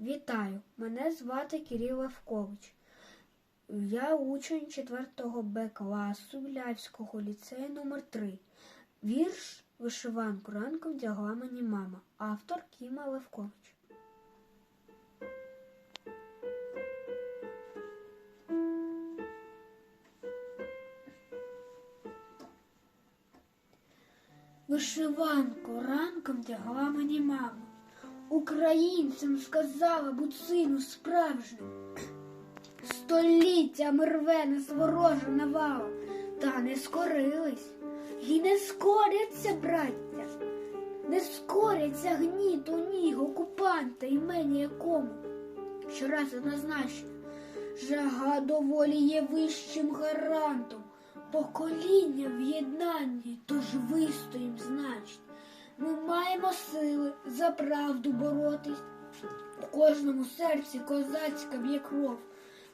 Вітаю! Мене звати Кирил Левкович. Я учень 4 Б класу Вілявського ліцею номер 3 Вірш вишиванку ранком вдягла мені мама. Автор Кіма Левкович. Вишиванку ранком вдягла мені мама. Українцям сказала будь сину справжнім. Століттями рве нас ворожа навала, та не скорились, і не скоряться, браття, не скоряться гніту ніг окупанта, імені якому. Щораз однозначно, жага до волі є вищим гарантом, покоління в єднанні, тож вистоїм, значить. Ми маємо сили за правду боротись. У кожному серці козацька б'є кров.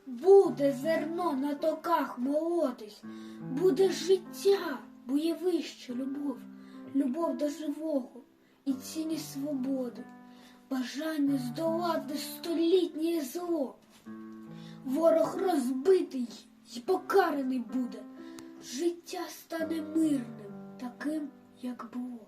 Буде зерно на токах молотись, буде життя, бо є вища любов, любов до живого і цінність свободи, бажання здолати столітнє зло. Ворог розбитий й покараний буде, життя стане мирним, таким, як було.